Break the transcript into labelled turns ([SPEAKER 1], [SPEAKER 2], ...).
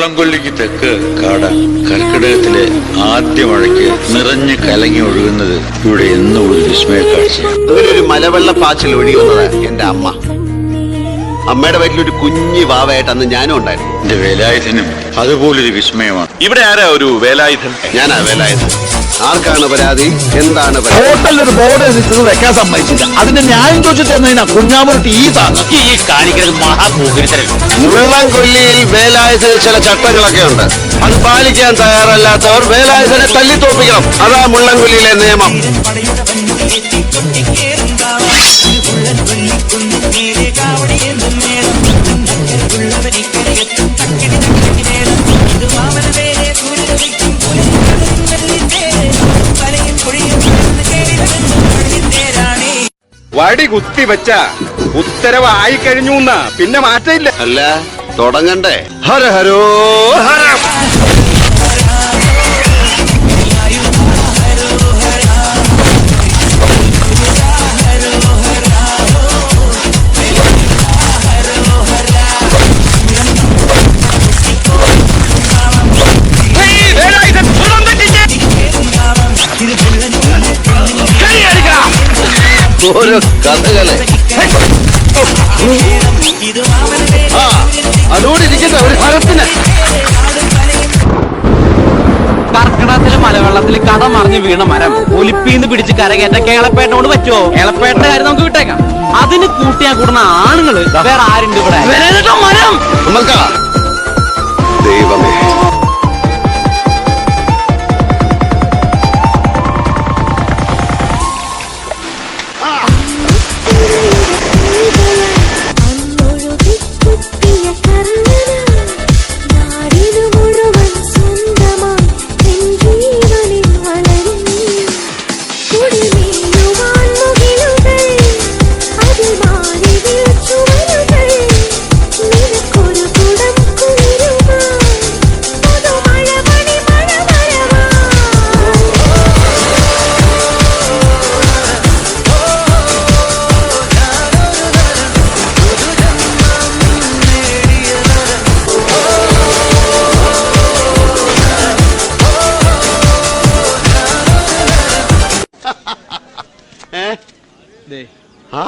[SPEAKER 1] മുള്ളംകൊല്ലിക്ക് തെക്ക് കാട. കർക്കിടകത്തിലെ ആദ്യ മഴയ്ക്ക് നിറഞ്ഞു കലങ്ങി ഒഴുകുന്നത് ഇവിടെ എന്നും ഒരു വിസ്മയ കാഴ്ച
[SPEAKER 2] ഒരു മലവെള്ള പാച്ചിൽ ഒഴുകി വന്നതാണ് എന്റെ അമ്മ. അമ്മയുടെ വയറ്റിലൊരു കുഞ്ഞു വാവയായിട്ട് അന്ന് ഞാനും ഉണ്ടായിരുന്നു.
[SPEAKER 1] എന്റെ വേലായുധനും അതുപോലൊരു വിസ്മയമാണ്.
[SPEAKER 3] ഇവിടെ ആരാ ഒരു വേലായുധൻ?
[SPEAKER 2] ഞാനാ വേലായത് ആർക്കാണ് പരാതി? എന്താണ്
[SPEAKER 4] ഹോട്ടലിൽ ഒരു ബോർഡ് എഴുതി വെക്കാൻ സമ്മതിച്ചില്ല. അതിന്റെ ന്യായം ചോദിച്ചു തന്നതിനാ കുഞ്ഞാമുറട്ടി ഈ താങ്ങ്.
[SPEAKER 3] ഈ കാണിക്കുന്നത് മഹാഭൂകൃതരൻ
[SPEAKER 2] മുള്ളം കൊല്ലിയിൽ വേലായുധന് ചില ചട്ടങ്ങളൊക്കെ ഉണ്ട്. അത് പാലിക്കാൻ തയ്യാറല്ലാത്തവർ വേലായുധനെ തല്ലിത്തോപ്പിക്കണം. അതാ മുള്ളംകൊല്ലിയിലെ നിയമം.
[SPEAKER 5] വടി കുത്തി വെച്ച ഉത്തരവായി കഴിഞ്ഞു പിന്നെ മാറ്റയില്ല.
[SPEAKER 2] അല്ല തുടങ്ങണ്ടേ. ഹര ഹരോ ഹര ഓരോ കഥകളെ. ആ അതോടെ ഇരിക്കട്ടെ ഒരു ഫലത്തിന്
[SPEAKER 6] കർക്കിടകത്തിലെ മലവെള്ളത്തിൽ കഥ മറിഞ്ഞ് വീണ മരം. ഒലിപ്പീന്ന് പിടിച്ച് കരകയറ്റ കേളപ്പേട്ടനോട് പറ്റുമോ കേളപ്പേട്ടന്റെ കാര്യം നമുക്ക് വിട്ടേക്കാം. അതിന് കൂട്ടിയാ കൂടുന്ന ആണുങ്ങൾ. വേറെ ആരുണ്ട് ഇവിടെ? മരം?
[SPEAKER 2] നമ്മൾക്കാ ആ